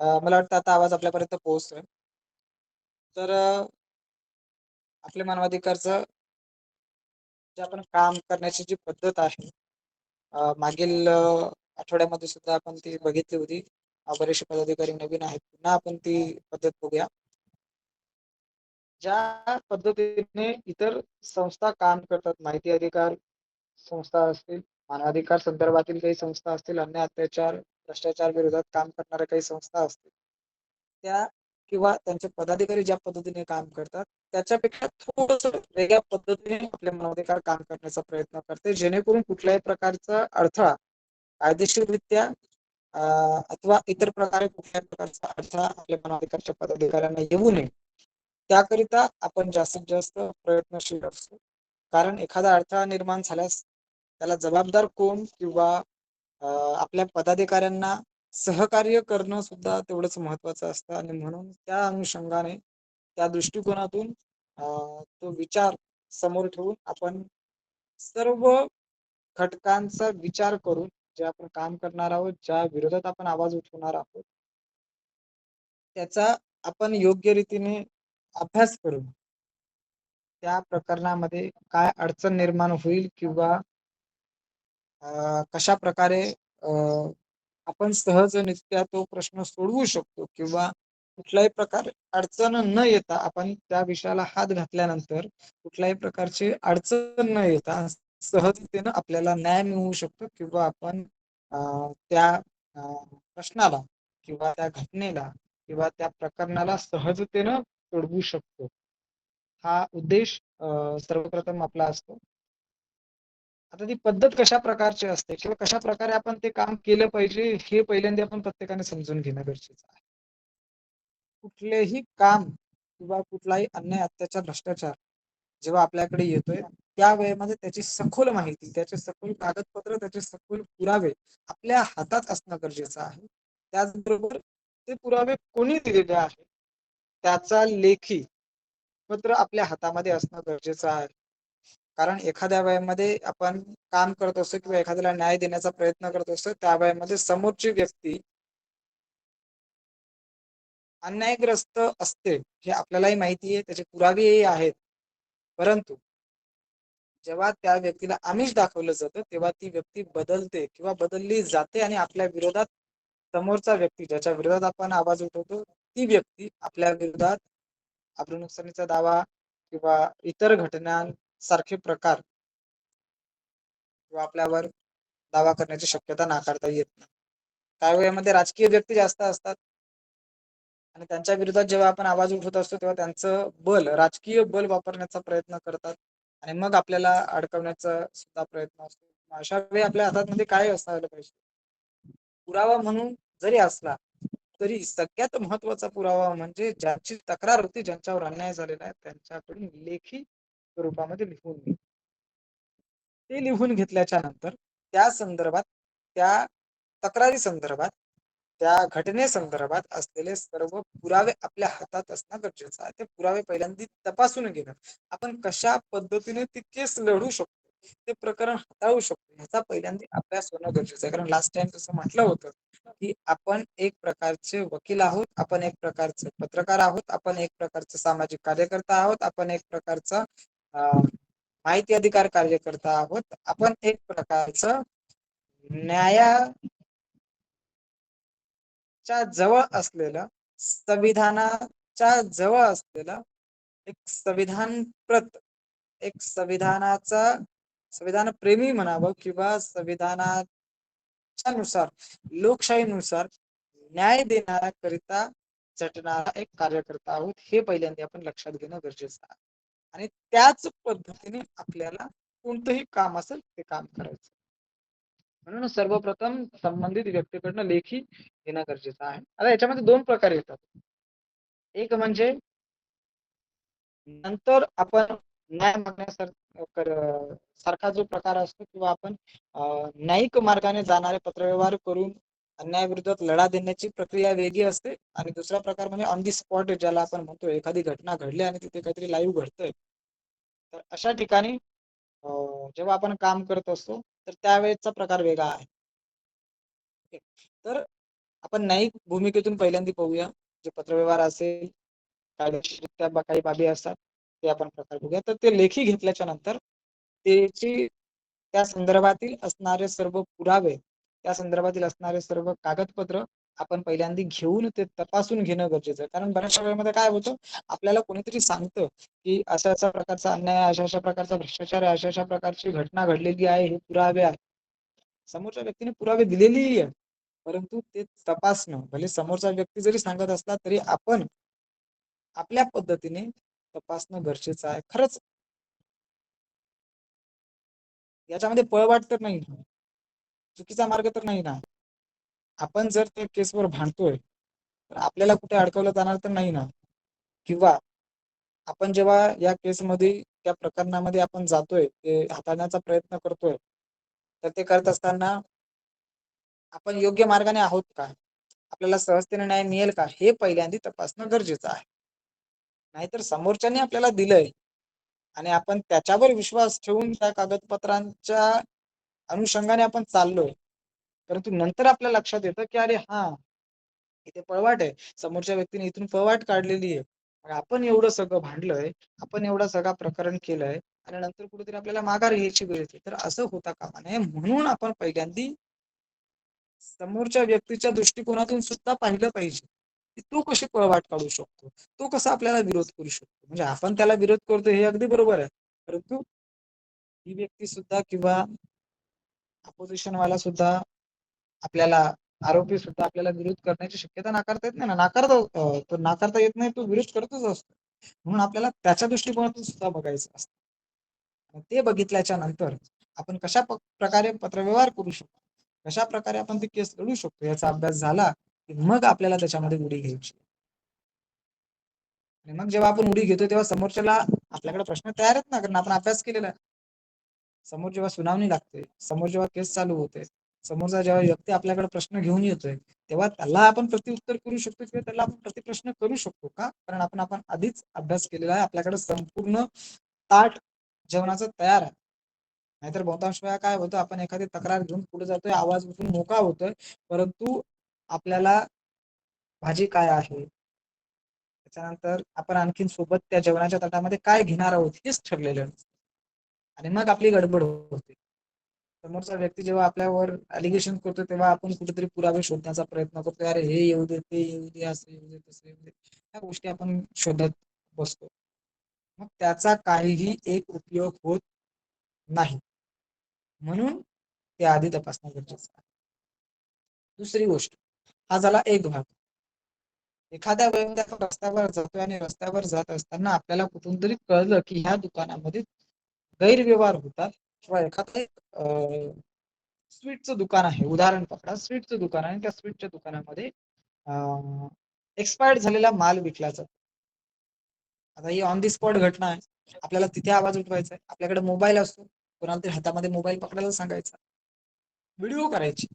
मला वाटतं आता आवाज आपल्यापर्यंत पोहोचतोय. तर आपले आपल्या मानवाधिकारचं जे आपण काम करण्याची जी पद्धत आहे, मागील आठवड्यामध्ये सुद्धा आपण ती बघितली होती. बरेचसे पदाधिकारी नवीन आहेत. पुन्हा आपण ती पद्धत बघूया. ज्या पद्धतीने इतर संस्था काम करतात, माहिती अधिकार संस्था असतील, मानवाधिकार संदर्भातील काही संस्था असतील, अन्य अत्याचार, भ्रष्टाचार विरोधात काम करणाऱ्या काही संस्था असतील. त्या किंवा त्यांचे पदाधिकारी ज्या पद्धतीने काम करतात, त्याच्यापेक्षा थोडस वेगळ्या पद्धतीने आपले मानवाधिकार काम करण्याचा प्रयत्न करते, जेणेकरून कुठल्याही प्रकारचा अडथळा कायदेशीररित्या अथवा इतर प्रकारे कुठल्याही प्रकारचा अडथळा आपल्या मानवाधिकारच्या पदाधिकाऱ्यांना येऊ नये. त्याकरिता आपण जास्तीत जास्त प्रयत्नशील असतो. कारण एखादा अडथळा निर्माण झाल्यास त्याला जबाबदार कोण किंवा आपल्या पदाधिकाऱ्यांना सहकार्य करणं सुद्धा तेवढंच महत्वाचं असतं आणि म्हणून त्या अनुषंगाने, त्या दृष्टिकोनातून तो विचार समोर ठेवून आपण सर्व घटकांचा विचार करून जे आपण काम करणार आहोत, ज्या विरोधात आपण आवाज उठवणार आहोत त्याचा आपण योग्य रीतीने अभ्यास करून त्या प्रकरणामध्ये काय अडचण निर्माण होईल किंवा कशा प्रकारे अ, आपण सहजरित्या तो प्रश्न सोडवू शकतो किंवा कुठल्याही प्रकारे अडचण न येता आपण त्या विषयाला हात घातल्यानंतर कुठल्याही प्रकारची अडचण न येता सहजतेनं आपल्याला न्याय मिळवू शकतो किंवा आपण त्या प्रश्नाला किंवा त्या घटनेला किंवा त्या प्रकरणाला सहजतेनं सोडवू शकतो. हा उद्देश सर्वप्रथम आपला असतो. आता ती पद्धत कशा प्रकारची असते किंवा कशा प्रकारे आपण ते काम केलं पाहिजे, हे पहिल्यांदा आपण प्रत्येकाने समजून घेणं गरजेचं आहे. कुठलेही काम किंवा कुठलाही अन्याय, अत्याचार, भ्रष्टाचार जेव्हा आपल्याकडे येतोय, त्या वेळेमध्ये त्याची सखोल माहिती, त्याचे सखोल कागदपत्र, त्याचे सखोल पुरावे आपल्या हातात असणं गरजेचं आहे. त्याचबरोबर ते पुरावे कोणी दिलेले आहे त्याचा लेखी पत्र आपल्या हातामध्ये असणं गरजेचं आहे. कारण एखाद्या वयामध्ये आपण काम करत असतो किंवा एखाद्याला न्याय देण्याचा प्रयत्न करत असतो, त्या वयामध्ये समोरची व्यक्ती अन्यायग्रस्त असते, हे आपल्यालाही माहिती आहे, त्याचे पुरावेही आहेत. परंतु जेव्हा त्या व्यक्तीला आमिष दाखवलं जातं, तेव्हा ती व्यक्ती बदलते किंवा बदलली जाते आणि आपल्या विरोधात समोरचा व्यक्ती ज्याच्या विरोधात आपण आवाज उठवतो, ती व्यक्ती आपल्या विरोधात आपल्या नुकसानीचा दावा किंवा इतर सारखे प्रकार किंवा आपल्यावर दावा करण्याची शक्यता नाकारता येत नाही. काही वेळेमध्ये राजकीय व्यक्ती जास्त असतात. आणि त्यांच्या विरोधात जेव्हा आपण आवाज उठवत असतो, तेव्हा त्यांचं बल, राजकीय बल वापरण्याचा प्रयत्न करतात आणि मग आपल्याला अडकवण्याचा सुद्धा प्रयत्न असतो. अशा वेळी आपल्या हातामध्ये काय असायला पाहिजे? पुरावा म्हणून जरी असला, तरी सगळ्यात महत्त्वाचा पुरावा म्हणजे ज्याची तक्रार होती, ज्यांच्यावर अन्याय झालेला आहे, त्यांच्याकडून लेखी स्वरूपामध्ये लिहून घे. ते लिहून घेतल्याच्या नंतर त्या संदर्भात, त्या तक्रारी संदर्भात, त्या घटनेसंदर्भात असलेले सर्व पुरावे आपल्या हातात असणं गरजेचं आहे. ते पुरावे पहिल्यांदा तपासून घेणं. आपण कशा पद्धतीने ती केस लढू शकतो, ते प्रकरण हाताळू शकतो, ह्याचा पहिल्यांदा अभ्यास होणं गरजेचं आहे. कारण लास्ट टाइम जसं म्हटलं होतं, की आपण एक प्रकारचे वकील आहोत, आपण एक प्रकारचे पत्रकार आहोत, आपण एक प्रकारचे सामाजिक कार्यकर्ता आहोत, आपण एक प्रकारचा माहिती अधिकार कार्यकर्ता आहोत. आपण एक प्रकारचं न्यायाच्या जवळ असलेलं, संविधानाच्या जवळ असलेलं एक संविधान प्रत एक संविधानाचा संविधान प्रेमी म्हणावं किंवा संविधानाच्या नुसार, लोकशाहीनुसार न्याय देण्याकरिता झटणारा एक कार्यकर्ता आहोत, हे पहिल्यांदा आपण लक्षात घेणं गरजेचं आहे. आणि त्याच पद्धतीने आपल्याला कोणतंही काम असेल, ते काम करायचं. म्हणून सर्वप्रथम संबंधित व्यक्तीकडनं लेखी घेणं गरजेचं आहे. आता याच्यामध्ये दोन प्रकार येतात. एक म्हणजे नंतर आपण न्याय मागण्यासार सारखा जो प्रकार असतो किंवा आपण न्यायिक मार्गाने जाणारे पत्रव्यवहार करून अन्यायाविरोधात लढा देण्याची प्रक्रिया वेगळी असते आणि दुसरा प्रकार म्हणजे ऑन दी स्पॉट ज्याला आपण म्हणतो एखादी घटना घडली आणि तिथे काहीतरी लाईव्ह घडतंय. तर अशा ठिकाणी जेव्हा आपण काम करत असतो, तर त्यावेळेचा प्रकार वेगळा आहे. तर आपण न्यायिक भूमिकेतून पहिल्यांदा पाहूया जे पत्रव्यवहार असेल कायदेशीरित्या काही बाबी असतात ते आपण प्रकार बघूया तर ते लेखी घेतल्याच्या नंतर त्याची त्या संदर्भातील असणारे सर्व पुरावे त्या संदर्भातील असणारे सर्व कागदपत्र आपण पहिल्यांदा घेऊन ते तपासून घेणं गरजेचं आहे. कारण बऱ्याचशा वेळेमध्ये काय होतं आपल्याला कोणीतरी सांगतं की अशा अशा प्रकारचा अन्याय अशा अशा प्रकारचा भ्रष्टाचार आहे अशा अशा प्रकारची घटना घडलेली आहे हे पुरावे आहे समोरच्या व्यक्तीने पुरावे दिलेली आहे परंतु ते तपासणं भले समोरचा व्यक्ती जरी सांगत असला तरी आपण आपल्या पद्धतीने तपासणं गरजेचं आहे. खरंच याच्यामध्ये पळवाट तर नाही चुकीचा मार्ग तर नाही ना. आपण जर त्या केसवर भांडतोय तर आपल्याला कुठे अडकवलं जाणार तर नाही ना. किंवा आपण जेव्हा या केसमध्ये त्या प्रकरणामध्ये आपण जातोय ते हाताळण्याचा प्रयत्न करतोय तर ते करत असताना आपण योग्य मार्गाने आहोत का? आपल्याला सहजतेने न्याय मिळेल का? हे पहिल्यांदा तपासणं गरजेचं आहे. नाहीतर समोरच्याने आपल्याला दिलंय. आणि आपण त्याच्यावर विश्वास ठेवून त्या कागदपत्रांच्या अनुषंगाने आपण चाललोय परंतु नंतर आपल्या लक्षात येतं की अरे हा इथे पळवाट आहे. समोरच्या व्यक्तीने इथून पळवाट काढलेली आहे. आपण एवढं सगळं भांडलंय आपण एवढं सगळं प्रकरण केलंय आणि नंतर कुठेतरी आपल्याला माघार घ्यायची गरज आहे तर असं होता कामा नये. म्हणून आपण पहिल्यांदा समोरच्या व्यक्तीच्या दृष्टिकोनातून सुद्धा पाहिलं पाहिजे की तो कशी पळवाट काढू शकतो. तो कसा आपल्याला विरोध करू शकतो. म्हणजे आपण त्याला विरोध करतो हे अगदी बरोबर आहे. परंतु ही व्यक्ती सुद्धा किंवा अपोजिशन वाला सुद्धा आपल्याला आरोपी सुद्धा आपल्याला विरोध करण्याची शक्यता नाकारता येत नाही ना. नाकारता तो नाकारता येत नाही तो विरोध करतच असतो. म्हणून आपल्याला त्याच्या दृष्टिकोनातून सुद्धा बघायचं असतं. ते बघितल्याच्या नंतर आपण कशा प्रकारे पत्रव्यवहार करू शकतो? कशा प्रकारे आपण ती केस लढू शकतो? याचा अभ्यास झाला की मग आपल्याला त्याच्यामध्ये उडी घ्यायची. आणि मग जेव्हा आपण उडी घेतो तेव्हा समोरच्याला आपल्याकडे प्रश्न तयार आहेत ना कारण आपण अभ्यास केलेला आहे. समोर जेव्हा सुनावणी लागते समोर जेव्हा केस चालू होते समोरचा जेव्हा व्यक्ती आपल्याकडे प्रश्न घेऊन येतोय तेव्हा त्याला आपण प्रतिउत्तर करू शकतो किंवा त्याला आपण प्रतिप्रश्न करू शकतो का? कारण आपण आपण आधीच अभ्यास केलेला आहे आपल्याकडे संपूर्ण ताट जेवणाचं तयार आहे. नाहीतर बहुतांश वेळा काय होतं आपण एखादी तक्रार घेऊन पुढे जातोय आवाज उठून मोका होतोय परंतु आपल्याला भाजी काय आहे? त्याच्यानंतर आपण आणखीन सोबत त्या जेवणाच्या ताटामध्ये काय घेणार आहोत हेच ठरलेलं आणि मग आपली गडबड होते. समोरचा व्यक्ती जेव्हा आपल्यावर अलिगेशन करतो तेव्हा आपण कुठेतरी पुरावे शोधण्याचा प्रयत्न करतो अरे हे येऊ दे ते येऊ दे असं येऊ दे तसं येऊ दे. ह्या गोष्टी आपण शोधत बसतो. मग त्याचा काहीही एक उपयोग होत नाही. म्हणून ते आधी तपासणं गरजेचं आहे. दुसरी गोष्ट हा झाला एक भाग. एखाद्या वेळेमध्ये आपण रस्त्यावर जातोय आणि रस्त्यावर जात असताना आपल्याला कुठून तरी कळलं की ह्या दुकानामध्ये गैरव्यवहार होतात. किंवा एखादं स्वीटचं दुकान आहे. उदाहरण पकडा. स्वीटचं दुकान आहे त्या स्वीटच्या दुकानामध्ये एक्सपायर्ड झालेला माल विकला जातो. आता ही ऑन दी स्पॉट घटना आहे. आपल्याला तिथे आवाज उठवायचा आहे. आपल्याकडे मोबाईल असतो. कोणाला तरी हातामध्ये मोबाईल पकडायला सांगायचा व्हिडिओ करायची.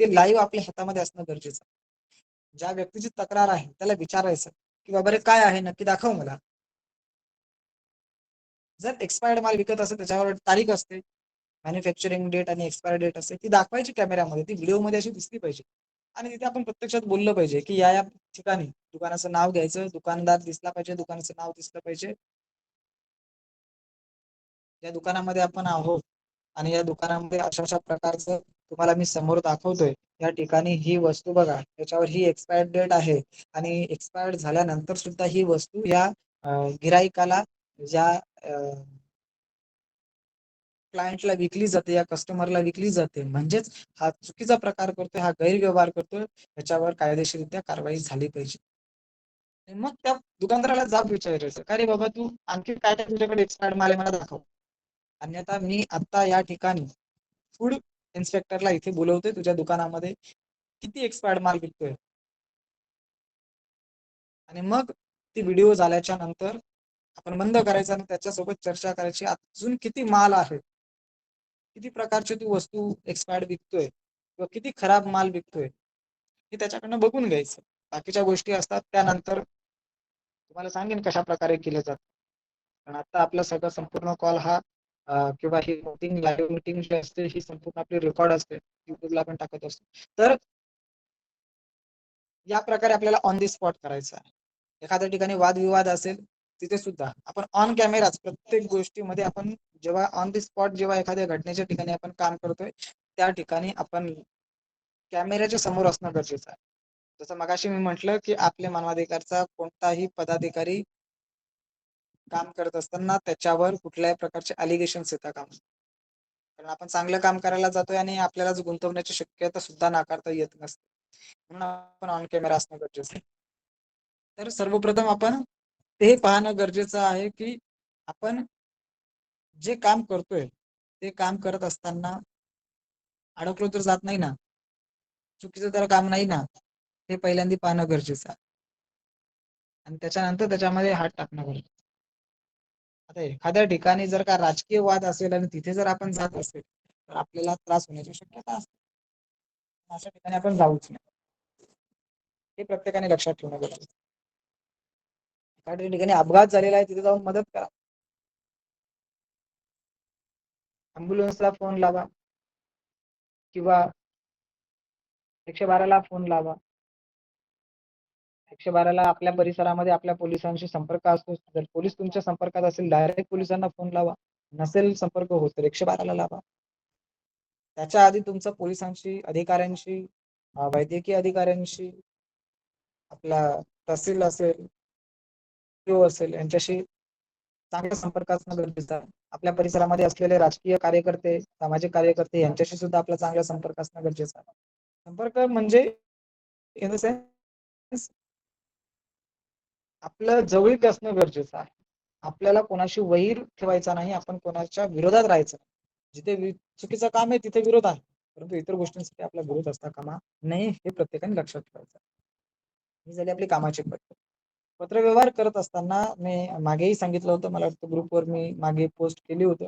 ते लाईव्ह आपल्या हातामध्ये असणं गरजेचं ज्या व्यक्तीची तक्रार आहे त्याला विचारायचं की बाबा काय आहे? नक्की दाखव मला. जर एक्सपायर्ड माल विकत असेल त्याच्यावर तारीख असते मॅन्युफॅक्चरिंग डेट आणि एक्सपायर डेट असते ती दाखवायची कॅमेऱ्यामध्ये ती व्हिडिओमध्ये अशी दिसली पाहिजे. आणि तिथे आपण प्रत्यक्षात बोललं पाहिजे की या या ठिकाणी दुकानाचं नाव घ्यायचं दुकानदार दिसला पाहिजे दुकानाचं नाव दिसलं पाहिजे. या दुकानामध्ये आपण आहोत आणि या दुकानामध्ये अशा अशा प्रकारचं तुम्हाला मी समोर दाखवतोय. या ठिकाणी ही वस्तू बघा याच्यावर ही एक्सपायर्ड डेट आहे आणि एक्सपायर्ड झाल्यानंतर सुद्धा ही वस्तू या गिराईकाला ज्या क्लायंटला विकली जाते या कस्टमरला विकली जाते. म्हणजेच हा चुकीचा प्रकार करतोय हा गैरव्यवहार करतोय याच्यावर कायदेशीरित्या कारवाई झाली पाहिजे. मग त्या दुकानदाराला जाब विचारायचं का रे बाबा तू आणखी काय काय तुझ्याकडे एक्सपायर्ड माल आहे मला दाखव. अन्यथा मी आता या ठिकाणी फूड इन्स्पेक्टरला इथे बोलवतोय तुझ्या दुकानामध्ये किती एक्सपायर्ड माल विकतोय. आणि मग ती व्हिडिओ झाल्याच्यानंतर आपण बंद करायचं आणि त्याच्यासोबत चर्चा करायची. अजून किती माल आहे? किती प्रकारची तू वस्तू एक्सपायर्ड विकतोय? किंवा किती खराब माल विकतोय? हे त्याच्याकडनं बघून घ्यायचं. बाकीच्या गोष्टी असतात त्यानंतर तुम्हाला सांगेन कशा प्रकारे केले जातात कारण आता आपला सगळं संपूर्ण कॉल हा किंवा ही मीटिंग लाईव्ह मीटिंग जी असते ही संपूर्ण आपली रेकॉर्ड असते. युट्यूबला आपण टाकत असतो. तर या प्रकारे आपल्याला ऑन दी स्पॉट करायचं आहे. एखाद्या ठिकाणी वादविवाद असेल तिथे सुद्धा आपण ऑन कॅमेराच प्रत्येक गोष्टीमध्ये आपण जेव्हा ऑन दी स्पॉट जेव्हा एखाद्या घटनेच्या ठिकाणी आपण काम करतोय त्या ठिकाणी आपण कॅमेऱ्याच्या समोर असणं गरजेचं आहे. जसं मगाशी मी म्हटलं की आपले मानवाधिकारचा कोणताही पदाधिकारी काम करत असताना त्याच्यावर कुठल्याही प्रकारचे अलिगेशन्स येतात काम कारण आपण चांगलं काम करायला जातोय आणि आपल्यालाच गुंतवण्याची शक्यता सुद्धा नाकारता येत नसते. म्हणून आपण ऑन कॅमेरा असणं गरजेचं आहे. तर सर्वप्रथम आपण ते पाहणं गरजेचं आहे की आपण जे काम करतोय ते काम करत असताना अडकलो तर जात नाही ना? चुकीचं तर काम नाही ना? हे पहिल्यांदा पाहणं गरजेचं आहे. आणि त्याच्यानंतर त्याच्यामध्ये हात टाकणं गरजेचं आता एखाद्या ठिकाणी जर का राजकीय वाद असेल आणि तिथे जर आपण जात असेल तर आपल्याला त्रास होण्याची शक्यता असते. अशा ठिकाणी आपण जाऊच नाही. हे प्रत्येकाने लक्षात ठेवणं गरजेचं एखाद्या ठिकाणी अपघात झालेला आहे तिथे जाऊन मदत करा. अम्ब्युलन्सला फोन लावा. किंवा एकशे बाराला फोन लावा. एकशे बाराला आपल्या परिसरामध्ये आपल्या पोलिसांशी संपर्क असतो. जर पोलीस तुमच्या संपर्कात असेल डायरेक्ट पोलिसांना फोन लावा. नसेल संपर्क होत तर एकशे बाराला लावा. त्याच्या आधी तुमचं पोलिसांशी अधिकाऱ्यांशी वैद्यकीय अधिकाऱ्यांशी आपला तहसील असेल असेल यांच्याशी चांगल्या संपर्क असणं गरजेचं आहे. आपल्या परिसरामध्ये असलेले राजकीय कार्यकर्ते सामाजिक कार्यकर्ते यांच्याशी सुद्धा आपला चांगला संपर्क असणं गरजेचं आहे. संपर्क म्हणजे इन द सेन्स आपलं जवळीक असणं गरजेचं आहे. आपल्याला कोणाशी वैर ठेवायचा नाही आपण कोणाच्या विरोधात राहायचं जिथे चुकीचं काम आहे तिथे विरोध आहे. परंतु इतर गोष्टींसाठी आपला विरोध असता कामा नाही हे प्रत्येकाने लक्षात ठेवायचं ही झाली आपली कामाची पद्धत. पत्रव्यवहार करत असताना मी मागेही सांगितलं होतं. मला वाटतं ग्रुपवर मी मागे पोस्ट केली होती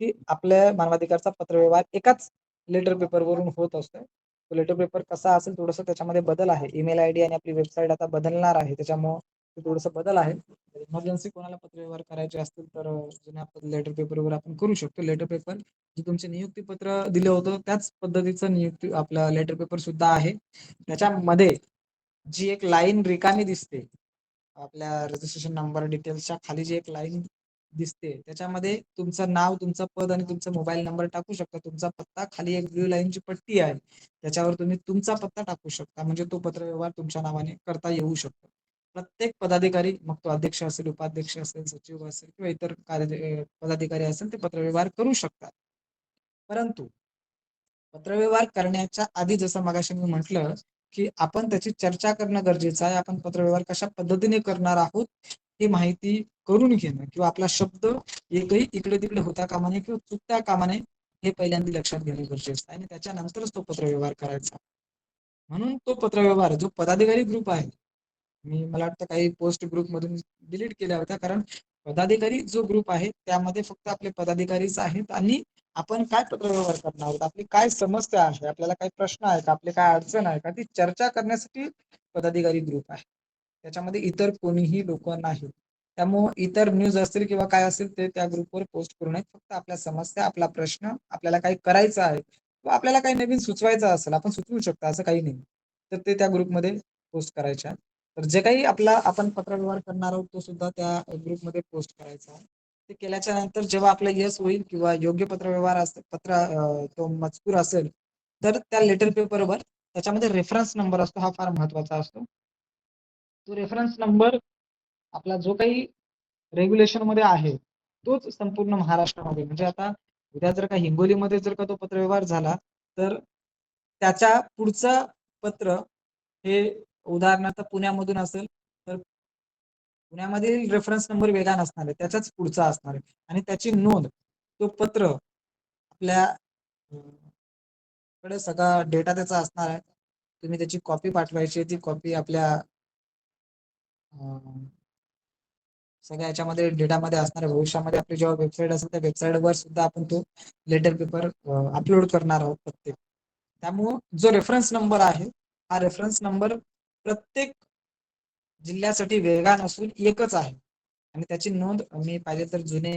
की आपल्या मानवाधिकारचा पत्रव्यवहार एकाच लेटर पेपरवरून होत असतोय. तो लेटर पेपर कसा असेल थोडंसं त्याच्यामध्ये बदल आहे. ईमेल आय डी आणि आपली वेबसाईट आता बदलणार आहे. त्याच्यामुळे थोडस बदल आहे. इमर्जन्सी कोणाला पत्रव्यवहार करायचे असतील तर जुन्या लेटर पेपरवर आपण करू शकतो. लेटर पेपर जे तुमचे नियुक्ती पत्र दिलं होतं त्याच पद्धतीचं नियुक्ती आपलं लेटर पेपर सुद्धा आहे. त्याच्यामध्ये जी एक लाईन रिकामी दिसते आपल्या रजिस्ट्रेशन नंबर डिटेल्सच्या खाली जी एक लाईन दिसते त्याच्यामध्ये तुमचं नाव तुमचं पद आणि तुमचा मोबाईल नंबर टाकू शकता. तुमचा पत्ता खाली एक ब्ल्यू लाईनची पट्टी आहे. त्याच्यावर तुम्ही तुमचा पत्ता टाकू शकता. म्हणजे तो पत्रव्यवहार तुमच्या नावाने करता येऊ शकतो. प्रत्येक पदाधिकारी मग तो अध्यक्ष असेल उपाध्यक्ष असेल सचिव असेल किंवा इतर कार्य पदाधिकारी असेल ते पत्रव्यवहार करू शकतात. परंतु पत्रव्यवहार करण्याच्या आधी जसं मगाशी मी म्हटलं की आपण त्याची चर्चा करणं गरजेचं आहे. आपण पत्रव्यवहार कशा पद्धतीने करणार आहोत ही माहिती करून घेणं किंवा आपला शब्द एकही इकडे तिकडे होता कामा नये किंवा चुकत्या कामा नये हे पहिल्यांदा लक्षात घेणं गरजेचं आहे आणि त्याच्यानंतरच तो पत्रव्यवहार करायचा. म्हणून तो पत्रव्यवहार जो पदाधिकारी ग्रुप आहे मी मला वाटतं काही पोस्ट ग्रुप मधून डिलीट केल्या होत्या. कारण पदाधिकारी जो ग्रुप आहे त्यामध्ये फक्त आपले पदाधिकारीच आहेत आणि आपण काय पत्रव्यवहार करणार आहोत? आपली काय समस्या आहे? आपल्याला काही प्रश्न आहे का? आपले काय अडचण आहे का? ती चर्चा करण्यासाठी पदाधिकारी ग्रुप आहे. त्याच्यामध्ये इतर कोणीही लोक नाहीत त्यामुळे इतर न्यूज असतील किंवा काय असेल ते त्या ग्रुपवर पोस्ट करू नये फक्त आपल्या समस्या आपला प्रश्न आपल्याला काही करायचं आहे किंवा आपल्याला काही नवीन सुचवायचं असेल आपण सुचवू शकतो असं काही नाही. तर ते त्या ग्रुपमध्ये पोस्ट करायच्या तर जे काही आपला आपण पत्रव्यवहार करणार आहोत तो सुद्धा त्या ग्रुपमध्ये पोस्ट करायचा ते केल्याच्यानंतर जेव्हा आपलं यश होईल किंवा योग्य पत्रव्यवहार असेल पत्र तो मजकूर असेल तर त्या लेटर पेपरवर त्याच्यामध्ये रेफरन्स नंबर असतो हा फार महत्त्वाचा असतो. तो रेफरन्स नंबर आपला जो काही रेग्युलेशनमध्ये आहे तोच संपूर्ण महाराष्ट्रामध्ये म्हणजे आता उद्या जर का हिंगोलीमध्ये जर का तो पत्रव्यवहार झाला तर त्याच्या पुढचं पत्र हे उदाहरणार्थ पुण्यामधून असेल तर पुण्यामधील रेफरन्स नंबर वेगळा नसणार आहे त्याच्याच पुढचा असणार आहे. आणि त्याची नोंद तो पत्र आपल्या कडे सगळा डेटा त्याचा असणार आहे. तुम्ही त्याची कॉपी पाठवायची ती कॉपी आपल्या सगळ्या याच्यामध्ये डेटामध्ये असणार आहे. भविष्यामध्ये आपली जेव्हा वेबसाईट असेल त्या वेबसाईटवर सुद्धा आपण तो लेटर पेपर अपलोड करणार आहोत प्रत्येक. त्यामुळं जो रेफरन्स नंबर आहे हा रेफरन्स नंबर प्रत्येक जिल्ह्यासाठी वेगळा नसून एकच आहे. आणि त्याची नोंद मी पाहिले तर जुने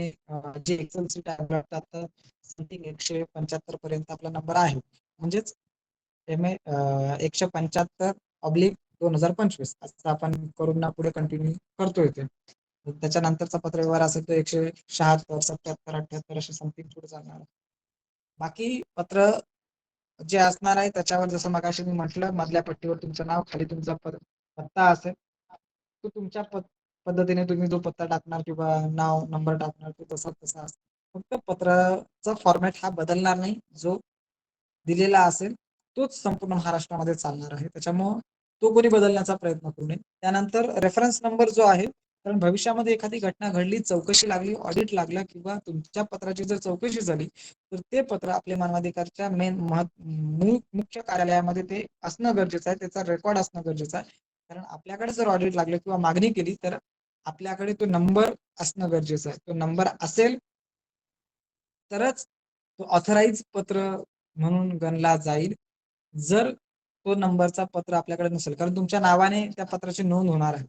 जे एक्सेल सीट आहे समथिंग एकशे पंच्याहत्तर पर्यंत आपला नंबर आहे. म्हणजेच एम ए एकशे पंच्याहत्तर ऑब्लिक दोन हजार पंचवीस असं आपण करून पुढे कंटिन्यू करतोय ते. त्याच्यानंतरचा पत्रव्यवहार असेल तो एकशे शहात्तर सत्याहत्तर अठ्याहत्तर असे समथिंग पुढे जाणार. बाकी पत्र जे असणार आहे त्याच्यावर जसं मगाशी मी म्हटलं मधल्या पट्टीवर तुमचं नाव खाली तुमचा पत्ता असेल तो तुमच्या पद्धतीने तुम्ही जो पत्ता टाकणार किंवा नाव नंबर टाकणार तो तसा तसा असेल. फक्त पत्राचा फॉर्मॅट हा बदलणार नाही. जो दिलेला असेल तोच संपूर्ण महाराष्ट्रामध्ये चालणार आहे. त्याच्यामुळं तो कोणी बदलण्याचा प्रयत्न करू नये. त्यानंतर रेफरन्स नंबर जो आहे कारण भविष्यामध्ये एखादी घटना घडली चौकशी लागली ऑडिट लागला किंवा तुमच्या पत्राची जर चौकशी झाली तर ते पत्र आपल्या मानवाधिकारच्या मेन मुख्य कार्यालयामध्ये ते असणं गरजेचं आहे त्याचा रेकॉर्ड असणं गरजेचं आहे. कारण आपल्याकडे जर ऑडिट लागलं किंवा मागणी केली तर आपल्याकडे तो नंबर असणं गरजेचं आहे. तो नंबर असेल तरच तो ऑथराईज पत्र म्हणून गणला जाईल. जर तो नंबरचा पत्र आपल्याकडे नसेल कारण तुमच्या नावाने त्या पत्राची नोंद होणार आहे.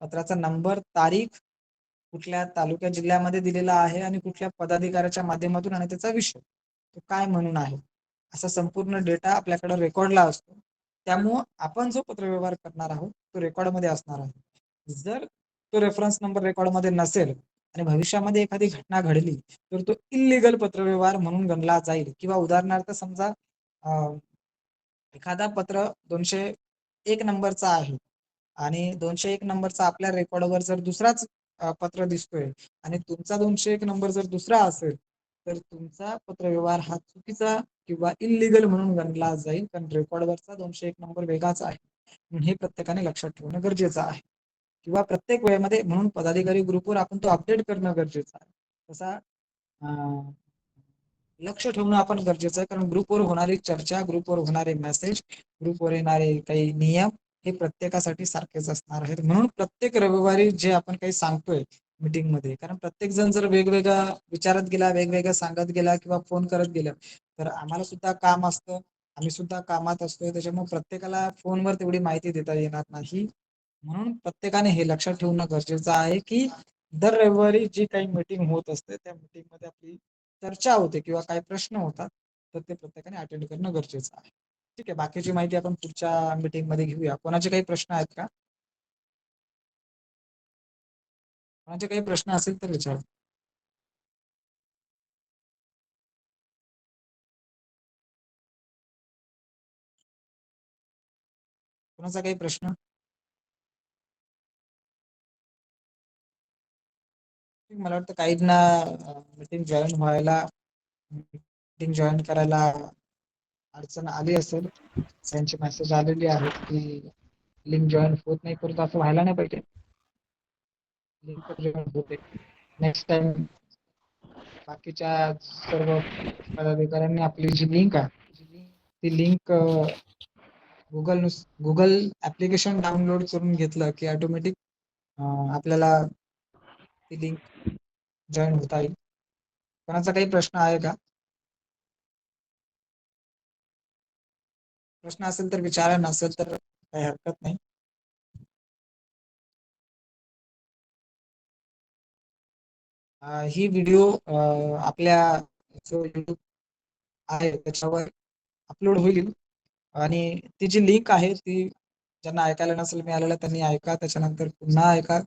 पत्राचा नंबर तारीख कुठल्या तालुक्या जिल्ह्यामध्ये दिलेला आहे आणि कुठल्या पदाधिकाऱ्याच्या माध्यमातून आणि त्याचा विषय. तो काय म्हणून आहे? असा संपूर्ण डेटा आपल्याकडे रेकॉर्डला असतो. त्यामुळं आपण जो पत्रव्यवहार करणार आहोत तो रेकॉर्डमध्ये असणार आहे. जर तो रेफरन्स नंबर रेकॉर्डमध्ये नसेल आणि भविष्यामध्ये एखादी घटना घडली तर तो इलिगल पत्रव्यवहार म्हणून गणला जाईल. किंवा उदाहरणार्थ समजा एखादा पत्र दोनशे एक नंबरचा आहे. आणि दोनशे एक नंबरचा आपल्या रेकॉर्डवर जर दुसराच पत्र दिसतोय आणि तुमचा दोनशे एक नंबर जर दुसरा असेल तर तुमचा पत्रव्यवहार हा चुकीचा किंवा इलिगल म्हणून गणला जाईल कारण रेकॉर्डवरचा दोनशे एक नंबर वेगळाच आहे. म्हणून हे प्रत्येकाने लक्षात ठेवणं गरजेचं आहे. किंवा प्रत्येक वेळेमध्ये म्हणून पदाधिकारी ग्रुपवर आपण तो अपडेट करणं गरजेचं आहे. तसा लक्ष ठेवणं आपण गरजेचं आहे कारण ग्रुपवर होणारी चर्चा ग्रुपवर होणारे मेसेज ग्रुपवर येणारे काही नियम हे प्रत्येकासाठी सारखेच असणार आहेत. म्हणून प्रत्येक रविवारी जे आपण काही सांगतोय मीटिंगमध्ये कारण प्रत्येक जण जर वेगवेगळा विचारत गेला वेगवेगळं सांगत गेला किंवा फोन करत गेला तर आम्हाला सुद्धा काम असतं. आम्ही सुद्धा कामात असतोय. त्याच्यामुळे प्रत्येकाला फोनवर तेवढी माहिती देता येणार नाही. म्हणून प्रत्येकाने हे लक्षात ठेवणं गरजेचं आहे की दर रविवारी जी काही मीटिंग होत असते त्या मीटिंगमध्ये आपली चर्चा होते किंवा काही प्रश्न होतात तर ते प्रत्येकाने अटेंड करणं गरजेचं आहे. ठीक आहे बाकीची माहिती आपण पुढच्या मीटिंगमध्ये घेऊया. कोणाचे काही प्रश्न आहेत का? कोणाचे काही प्रश्न असेल तर विचार. कोणाचा काही प्रश्न? मला वाटतं काहींना मीटिंग जॉईन व्हायला मीटिंग जॉईन करायला अडचण आली असेल त्यांची मेसेज आलेली आहे की लिंक जॉईन होत नाही परत असं व्हायला नाही पाहिजे. लिंक जॉईन होते नेक्स्ट टाइम बाकीच्या सर्व पदाधिकाऱ्यांनी आपली जी लिंक आहे ती लिंक गुगल नुस गुगल ऍप्लिकेशन डाउनलोड करून घेतलं की ऑटोमॅटिक आपल्याला ती लिंक जॉईन होता येईल. कोणाचा काही प्रश्न आहे का? प्रश्न असेल तर विचारा नसेल तर काही हरकत नाही. ही व्हिडिओ आपल्या जो युट्यूब आहे त्याच्यावर अपलोड होईल. आणि ती जी लिंक आहे ती ज्यांना ऐकायला नसेल मिळालेलं त्यांनी ऐका. त्याच्यानंतर पुन्हा ऐका.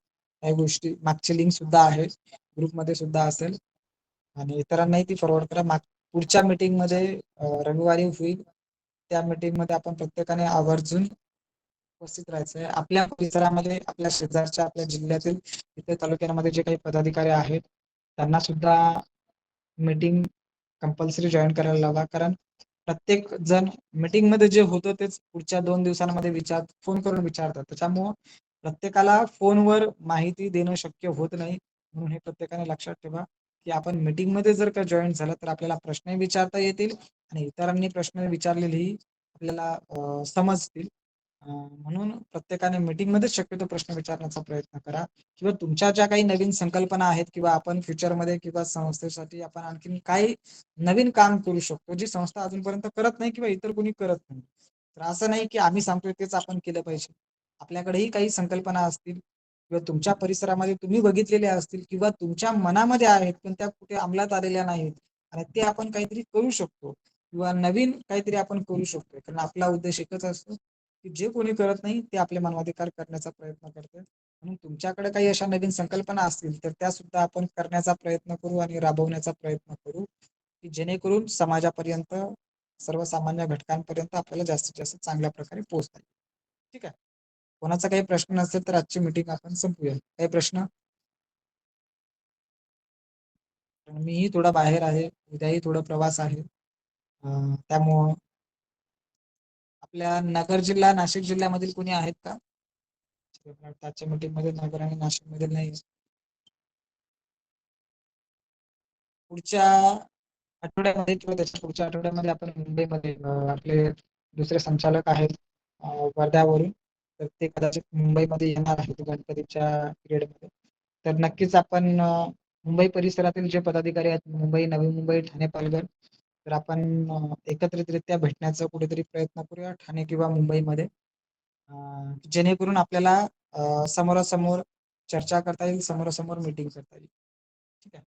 या गोष्टी मागची लिंक सुद्धा आहे. ग्रुपमध्ये सुद्धा असेल. आणि इतरांनाही ती फॉरवर्ड करा. माग पुढच्या मीटिंगमध्ये रविवारी होईल. त्या मीटिंगमध्ये आपण प्रत्येकाने आवर्जून उपस्थित राहायचंय. आपल्या परिसरामध्ये आपल्या शेजारच्या आपल्या जिल्ह्यातील इथे तालुक्यांमध्ये जे काही पदाधिकारी आहेत त्यांना सुद्धा मीटिंग कंपल्सरी जॉईन करायला लावा. कारण प्रत्येक जण मीटिंगमध्ये जे होतं तेच पुढच्या दोन दिवसांमध्ये विचार फोन करून विचारतात. त्याच्यामुळं प्रत्येकाला फोनवर माहिती देणं शक्य होत नाही. म्हणून हे प्रत्येकाने लक्षात ठेवा. की आपण मीटिंगमध्ये जर का जॉईन झालं तर आपल्याला प्रश्न विचारता येतील आणि इतरांनी प्रश्न विचारलेलेही आपल्याला समजतील. म्हणून प्रत्येकाने मीटिंगमध्ये शक्यतो प्रश्न विचारण्याचा प्रयत्न करा. किंवा तुमच्या ज्या काही नवीन संकल्पना आहेत किंवा आपण फ्युचरमध्ये किंवा संस्थेसाठी आपण आणखीन काही नवीन काम करू शकतो जी संस्था अजूनपर्यंत करत नाही किंवा इतर कोणी करत नाही. तर असं नाही की आम्ही सांगतोय तेच आपण केलं पाहिजे. आपल्याकडेही काही संकल्पना असतील किंवा तुमच्या परिसरामध्ये तुम्ही बघितलेल्या असतील किंवा तुमच्या मनामध्ये आहेत पण त्या कुठे अंमलात आलेल्या नाहीत आणि ते आपण काहीतरी करू शकतो किंवा नवीन काहीतरी आपण करू शकतो कारण आपला उद्देश एकच असतो की जे कोणी करत नाही ते आपले मानवाधिकार करण्याचा प्रयत्न करते म्हणून तुमच्याकडे काही अशा नवीन संकल्पना असतील तर त्या सुद्धा आपण करण्याचा प्रयत्न करू आणि राबवण्याचा प्रयत्न करू की जेणेकरून समाजापर्यंत सर्वसामान्य घटकांपर्यंत आपल्याला जास्तीत जास्त चांगल्या प्रकारे पोहोचता येईल. ठीक आहे? कोणाचा काही प्रश्न नसेल तर आजची मीटिंग आपण संपूया. काही प्रश्न? मीही थोडा बाहेर आहे उद्याही थोडा प्रवास आहे. त्यामुळं आपल्या नगर जिल्हा नाशिक जिल्ह्यामधील कोणी आहेत का? आजच्या मीटिंगमध्ये नगर आणि नाशिकमध्ये नाही पुढच्या आठवड्यामध्ये किंवा त्याच्या पुढच्या आठवड्यामध्ये आपण मुंबईमध्ये आपले दुसरे संचालक आहेत वर्ध्यावरून तर ते कदाचित मुंबईमध्ये येणार आहेत गणपतीच्या पिरियडमध्ये तर नक्कीच आपण मुंबई परिसरातील जे पदाधिकारी आहेत मुंबई नवी मुंबई ठाणे पालघर तर आपण एकत्रितरित्या भेटण्याचा कुठेतरी प्रयत्न करूया ठाणे किंवा मुंबईमध्ये. जेणेकरून आपल्याला समोरासमोर चर्चा करता येईल समोरासमोर मीटिंग करता येईल. ठीक आहे?